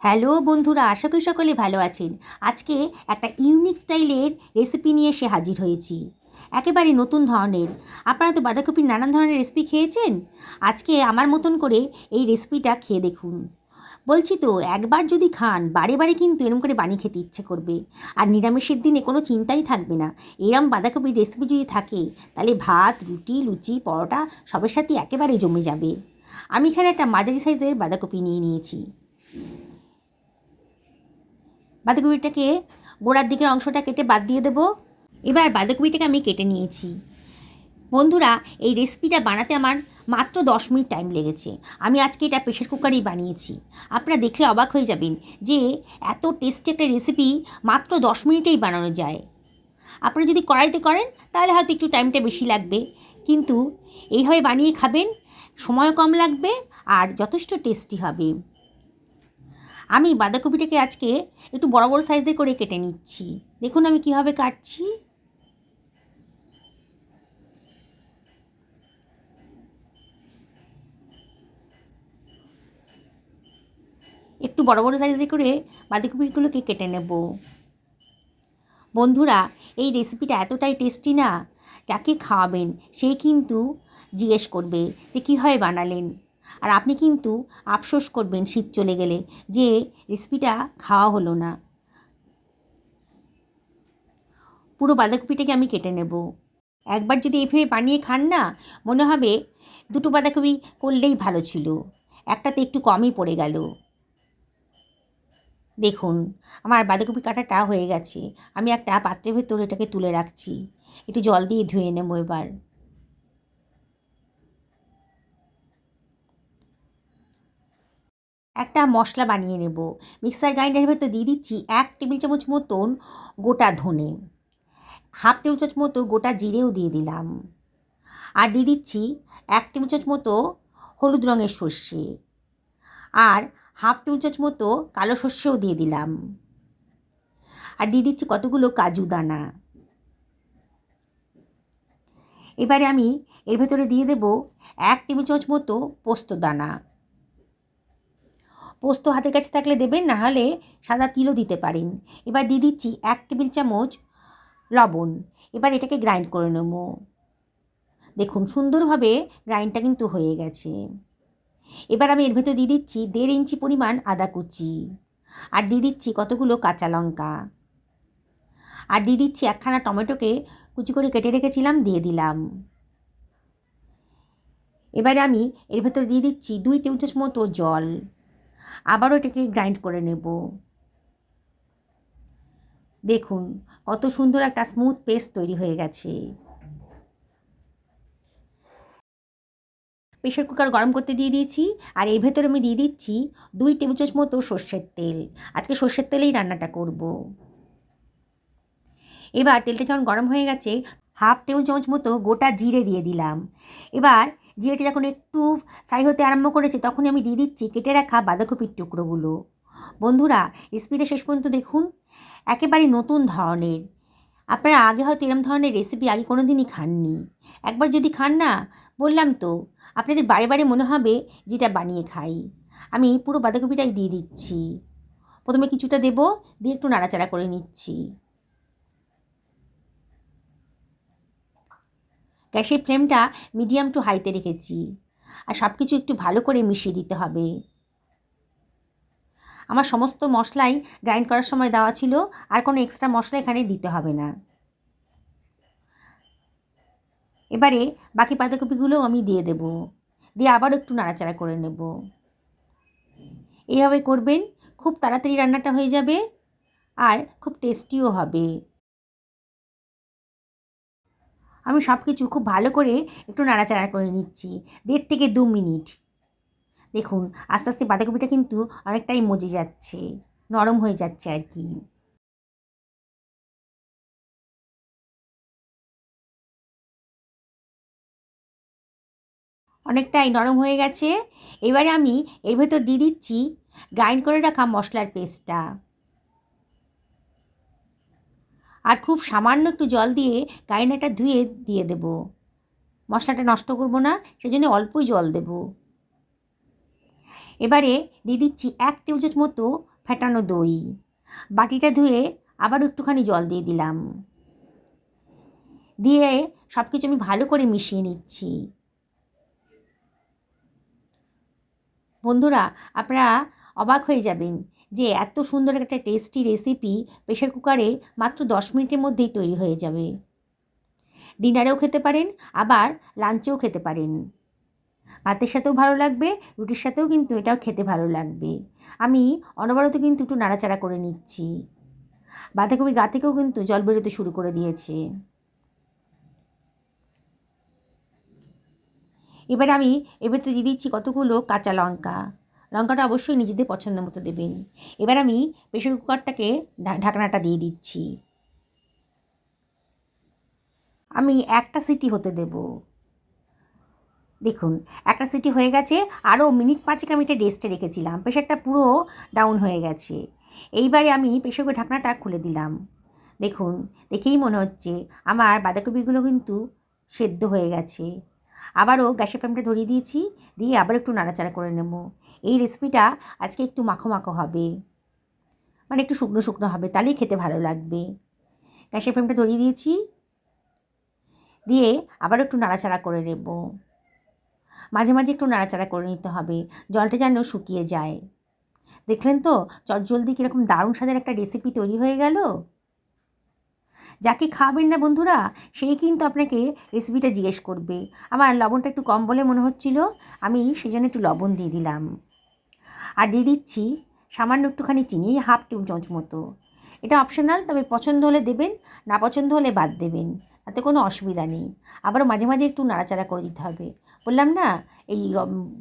Hello বন্ধুরা, আশা করি সকলে ভালো আছেন। আজকে একটা ইউনিক স্টাইলের রেসিপি নিয়ে এসে হাজির হয়েছি। একেবারে নতুন ধরনের। আপনারা তো বাঁধাকপির নানান ধরনের রেসিপি খেয়েছেন? আজকে আমার মতন করে এই রেসিপিটা খেয়ে দেখুন। বলছি তো, একবার যদি খান, বারে বারে কিন্তু এরম করে বানিয়ে খেতে ইচ্ছে করবে। আর নিরামিষের দিনে কোনো চিন্তাই থাকবে না। এরম বাঁধাকপির রেসিপি যদি থাকে, তাহলে ভাত, রুটি, লুচি, পরোটা সবের সাথে একেবারে জমে যাবে। আমি এখানে একটা মাঝারি সাইজের বাঁধাকপি নিয়ে নিয়েছি। বাঁধাকপিটাকে গোড়ার দিকের অংশটা কেটে বাদ দিয়ে দেবো। এবার বাঁধাকপিটাকে আমি কেটে নিয়েছি। বন্ধুরা, এই রেসিপিটা বানাতে আমার মাত্র দশ মিনিট টাইম লেগেছে। আমি আজকে এটা প্রেশার কুকারেই বানিয়েছি। আপনারা দেখলে অবাক হয়ে যাবেন যে এত টেস্টি একটা রেসিপি মাত্র দশ মিনিটেই বানানো যায়। আপনারা যদি কড়াইতে করেন, তাহলে হয়তো একটু টাইমটা বেশি লাগবে। কিন্তু এইভাবে বানিয়ে খাবেন সময় কম লাগবে আর যথেষ্ট টেস্টি হবে। আমি বাঁধাকপিটাকে আজকে একটু বড় বড় সাইজে করে কেটে নিচ্ছি। দেখুন আমি কীভাবে কাটছি। একটু বড় বড় সাইজে করে বাঁধাকপিগুলোকে কেটে নেব। বন্ধুরা, এই রেসিপিটা এতটাই টেস্টি না, যাকে খাওয়াবেন সে কিন্তু জিজ্ঞেস করবে যে কীভাবে বানালেন। আর আপনি কিন্তু আফসোস করবেন শীত চলে গেলে যে রেসিপিটা খাওয়া হলো না। পুরো বাঁধাকপিটাকে আমি কেটে নেব। একবার যদি এইভাবে বানিয়ে খান না, মনে হবে দুটো বাঁধাকপি করলেই ভালো ছিল। একটাতে একটু কমই পড়ে গেল। দেখুন, আমার বাঁধাকপি কাটাটা হয়ে গেছে। আমি একটা পাত্রের ভেতর এটাকে তুলে রাখছি। একটু জল দিয়ে ধুয়ে নেব এবার। একটা মশলা বানিয়ে নেব। মিক্সার গ্রাইন্ডারের ভেতর দিয়ে দিচ্ছি এক টেবিল চামচ মতন গোটা ধনে। হাফ টেবিল চামচ মতো গোটা জিরেও দিয়ে দিলাম। আর দিয়ে দিচ্ছি এক টেবিল চামচ মতো হলুদ রঙের সর্ষে। আর হাফ টেবিল চামচ মতো কালো সর্ষেও দিয়ে দিলাম। আর দিয়ে দিচ্ছি কতগুলো কাজু দানা। এবারে আমি এর ভেতরে দিয়ে দেব এক টেবিল চামচ মতো পোস্ত দানা। পোস্ত হাতের কাছে থাকলে দেবেন না হলে সাদা তিলও দিতে পারেন। এবার দিয়ে দিচ্ছি এক টেবিল চামচ লবণ। এবার এটাকে গ্রাইন্ড করে নেব। দেখুন, সুন্দরভাবে গ্রাইন্ডটা কিন্তু হয়ে গেছে। এবার আমি এর ভেতর দিয়ে দিচ্ছি দেড় ইঞ্চি পরিমাণ আদা কুচি। আর দিয়ে দিচ্ছি কতগুলো কাঁচা লঙ্কা। আর দিয়ে দিচ্ছি একখানা টমেটোকে কুচি করে কেটে রেখেছিলাম, দিয়ে দিলাম। এবারে আমি এর ভেতর দিয়ে দিচ্ছি দুই টেবিল চামচ মতো জল। আবারও এটাকে গ্রাইন্ড করে নেব। দেখুন, কত সুন্দর একটা স্মুথ পেস্ট তৈরি হয়ে গেছে। প্রেশার কুকার গরম করতে দিয়ে দিয়েছি, আর এর ভেতরে আমি দিয়ে দিচ্ছি দুই টেবিল চামচ মতো সর্ষের তেল। আজকে সর্ষের তেলেই রান্নাটা করব। এবার তেলটা যখন গরম হয়ে গেছে হাফ টেবিল চামচ মতো গোটা জিরে দিয়ে দিলাম। এবার জিরেটা যখন একটু ফ্রাই হতে আরম্ভ করেছে, তখনই আমি দিয়ে দিচ্ছি কেটে রাখা বাঁধাকপির টুকরোগুলো। বন্ধুরা রেসিপিটা শেষ পর্যন্ত দেখুন। একেবারে নতুন ধরনের। আপনারা আগে হয়তো এরম ধরনের রেসিপি আগে কোনো দিনই খাননি। একবার যদি খান না, বললাম তো, আপনাদের বারে বারে মনে হবে যেটা বানিয়ে খাই। আমি পুরো বাঁধাকপিটাই দিয়ে দিচ্ছি। প্রথমে কিছুটা দেবো, দিয়ে একটু নাড়াচাড়া করে নিচ্ছি। গ্যাসের ফ্লেমটা মিডিয়াম টু হাইতে রেখেছি। আর সব কিছু একটু ভালো করে মিশিয়ে দিতে হবে। আমার সমস্ত মশলাই গ্রাইন্ড করার সময় দেওয়া ছিল, আর কোনো এক্সট্রা মশলা এখানে দিতে হবে না। এবারে বাকি পাতাকপিগুলোও আমি দিয়ে দেব। দিয়ে আবারও একটু নাড়াচাড়া করে নেব। এইভাবে করবেন, খুব তাড়াতাড়ি রান্নাটা হয়ে যাবে, আর খুব টেস্টিও হবে। আমি সব কিছু খুব ভালো করে একটু নাড়াচাড়া করে নিচ্ছি। দেড় থেকে দু মিনিট। দেখুন, আস্তে আস্তে বাঁধাকপিটা কিন্তু অনেকটাই মজে যাচ্ছে, নরম হয়ে যাচ্ছে আর কি। অনেকটাই নরম হয়ে গেছে। এবারে আমি এর ভেতর দিয়ে দিচ্ছি, গ্রাইন্ড করে রাখা মশলার পেস্টটা। আর খুব সামান্য একটু জল দিয়ে গাইনাটা ধুয়ে দিয়ে দেব। মশলাটা নষ্ট করব না, সেজন্য অল্পই জল দেব। এবারে দিয়ে দিচ্ছি এক চামচ মতো ফেটানো দই। বাটিটা ধুয়ে আবার একটুখানি জল দিয়ে দিলাম। দিয়ে সব কিছু আমি ভালো করে মিশিয়ে নিচ্ছি। বন্ধুরা, আপনারা অবাক হয়ে যাবেন যে এত সুন্দর একটা টেস্টি রেসিপি প্রেশার কুকারে মাত্র দশ মিনিটের মধ্যেই তৈরি হয়ে যাবে। ডিনারেও খেতে পারেন, আবার লাঞ্চেও খেতে পারেন। ভাতের সাথেও ভালো লাগবে, রুটির সাথেও কিন্তু এটাও খেতে ভালো লাগবে। আমি অনবরত কিন্তু একটু নাড়াচাড়া করে নিচ্ছি। বাঁধাকপি গা থেকেও কিন্তু জল বেরোতে শুরু করে দিয়েছে। এবার আমি, এবার তো দিয়ে দিচ্ছি কতগুলো কাঁচা লঙ্কা। লঙ্কাটা অবশ্যই নিজেদের পছন্দ মতো দেবেন। এবার আমি প্রেশার কুকারটাকে ঢাকনাটা দিয়ে দিচ্ছি। আমি একটা সিটি হতে দেব। দেখুন, একটা সিটি হয়ে গেছে, আরও মিনিট পাঁচেক আমি এটা রেস্টে রেখেছিলাম। প্রেশারটা পুরো ডাউন হয়ে গেছে। এইবারে আমি প্রেশার কুকার ঢাকনাটা খুলে দিলাম। দেখুন, দেখেই মনে হচ্ছে, আমার বাঁধাকপিগুলো কিন্তু সেদ্ধ হয়ে গেছে। আবারও গ্যাসের ফ্লেমটা ধরিয়ে দিয়েছি, দিয়ে আবার একটু নাড়াচাড়া করে নেব। এই রেসিপিটা আজকে একটু মাখো মাখো হবে। মানে একটু শুকনো শুকনো হবে, তাহলেই খেতে ভালো লাগবে। গ্যাসের ফ্লেমটা ধরিয়ে দিয়েছি, দিয়ে আবার একটু নাড়াচাড়া করে নেব। মাঝে মাঝে একটু নাড়াচাড়া করে নিতে হবে, জলটা যেন শুকিয়ে যায়। দেখলেন তো, চটজলদি কীরকম দারুণ স্বাদের একটা রেসিপি তৈরি হয়ে গেল? যাকে খাবেন না বন্ধুরা সেই কিন্তু আপনাকে রেসিপিটা জিজ্ঞেস করবে। আমার লবণটা একটু কম বলে মনে হচ্ছিল, আমি সেই জন্য একটু লবণ দিয়ে দিলাম। আর দিয়ে দিচ্ছি সামান্য একটুখানি চিনি, হাফ টেবিল চামচ মতো। এটা অপশনাল তবে পছন্দ হলে দেবেন, না পছন্দ হলে বাদ দেবেন, তাতে কোনো অসুবিধা নেই। আবার মাঝে মাঝে একটু নাড়াচাড়া করে দিতে হবে। বললাম না, এই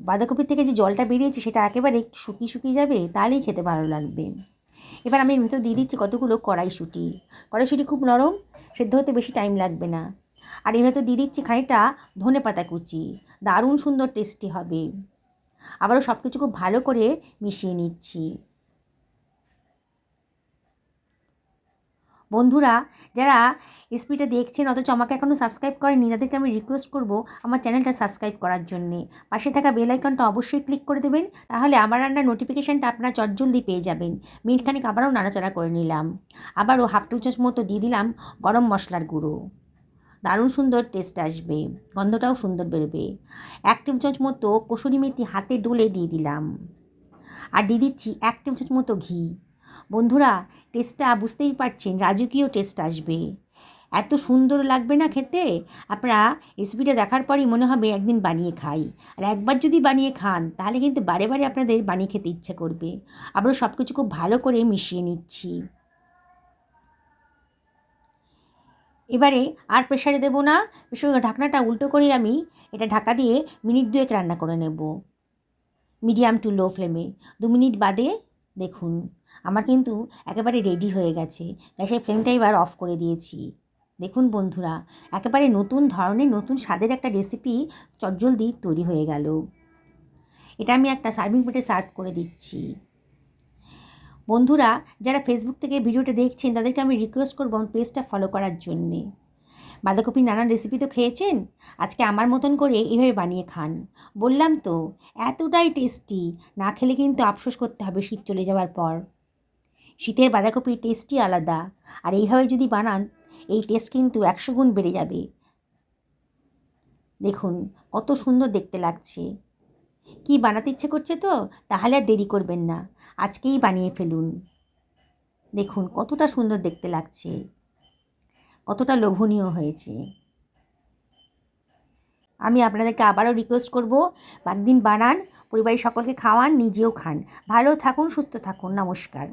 বাঁধাকপির থেকে যে জলটা বেরিয়েছে, সেটা একেবারে একটু শুকিয়ে শুকিয়ে যাবে, তাহলেই খেতে ভালো লাগবে। এবার আমি এর ভেতর দিয়ে দিচ্ছি কতগুলো কড়াইশুঁটি। কড়াইশুঁটি খুব নরম, সেদ্ধ হতে বেশি টাইম লাগবে না। আর এর ভেতর দিয়ে দিচ্ছি খানিকটা ধনে পাতা কুচি, দারুণ সুন্দর টেস্টি হবে। আবারও সব কিছু খুব ভালো করে মিশিয়ে নিচ্ছি। বন্ধুরা, যারা রেসিপিটা দেখছেন, অথচ আমাকে এখনও সাবস্ক্রাইব করেনি তাদেরকে আমি রিকোয়েস্ট করব আমার চ্যানেলটা সাবস্ক্রাইব করার জন্যে। পাশে থাকা বেল আইকনটা অবশ্যই ক্লিক করে দেবেন, তাহলে আমার রান্নার নোটিফিকেশানটা আপনারা চটজলদি পেয়ে যাবেন। মিনিটখানিক আবারও নাড়াচাড়া করে নিলাম। আবারও হাফ টু চামচ মতো দিয়ে দিলাম, গরম মশলার গুঁড়ো। দারুণ সুন্দর টেস্ট আসবে, গন্ধটাও সুন্দর বেরোবে। এক টেবিল চামচ মতো কসুরি মেথি হাতে ডলে দিয়ে দিলাম। আর দিয়ে দিচ্ছি এক টেবিল চামচ মতো ঘি। বন্ধুরা টেস্টটা বুঝতেই পারছেন, রাজকীয় টেস্ট আসবে। এত সুন্দর লাগবে না খেতে? আপনারা রেসিপিটা দেখার পরই মনে হবে একদিন বানিয়ে খাই। আর একবার যদি বানিয়ে খান, তাহলে কিন্তু বারে বারে আপনাদের বানিয়ে খেতে ইচ্ছে করবে। আবারও সব কিছু খুব ভালো করে মিশিয়ে নিচ্ছি। এবারে আর প্রেশারে দেবো না। প্রেশার ঢাকনাটা উল্টো করে আমি এটা ঢাকা দিয়ে মিনিট দুয়েক রান্না করে নেব। মিডিয়াম টু লো ফ্লেমে দু মিনিট বাদে দেখুন, আমার কিন্তু একেবারে রেডি হয়ে গেছে। গ্যাসের ফ্লেমটা এবার অফ করে দিয়েছি। দেখুন বন্ধুরা, একেবারে নতুন ধরনের, নতুন স্বাদের একটা রেসিপি চটজলদি তৈরি হয়ে গেল। এটা আমি একটা সার্ভিং প্লেটে সার্ভ করে দিচ্ছি। বন্ধুরা, যারা ফেসবুক থেকে ভিডিওটা দেখছেন, তাদেরকে আমি রিকোয়েস্ট করব পেজটা ফলো করার জন্যে। বাঁধাকপির নানান রেসিপি তো খেয়েছেন? আজকে আমার মতন করে এইভাবে বানিয়ে খান। বললাম তো, এতটাই টেস্টি না খেলে কিন্তু আফসোস করতে হবে শীত চলে যাওয়ার পর। শীতের বাঁধাকপির টেস্টই আলাদা। আর এইভাবে যদি বানান, এই টেস্ট কিন্তু একশো গুণ বেড়ে যাবে। দেখুন, কত সুন্দর দেখতে লাগছে। কি বানাতে ইচ্ছে করছে তো? তাহলে আর দেরি করবেন না। আজকেই বানিয়ে ফেলুন। দেখুন, কতটা সুন্দর দেখতে লাগছে। কতটা লোভনীয় হয়েছে। আমি আপনাদেরকে আবারও রিকোয়েস্ট করব একদিন বানান, পরিবারের সকলকে খাওয়ান, নিজেও খান। ভালো থাকুন, সুস্থ থাকুন। নমস্কার।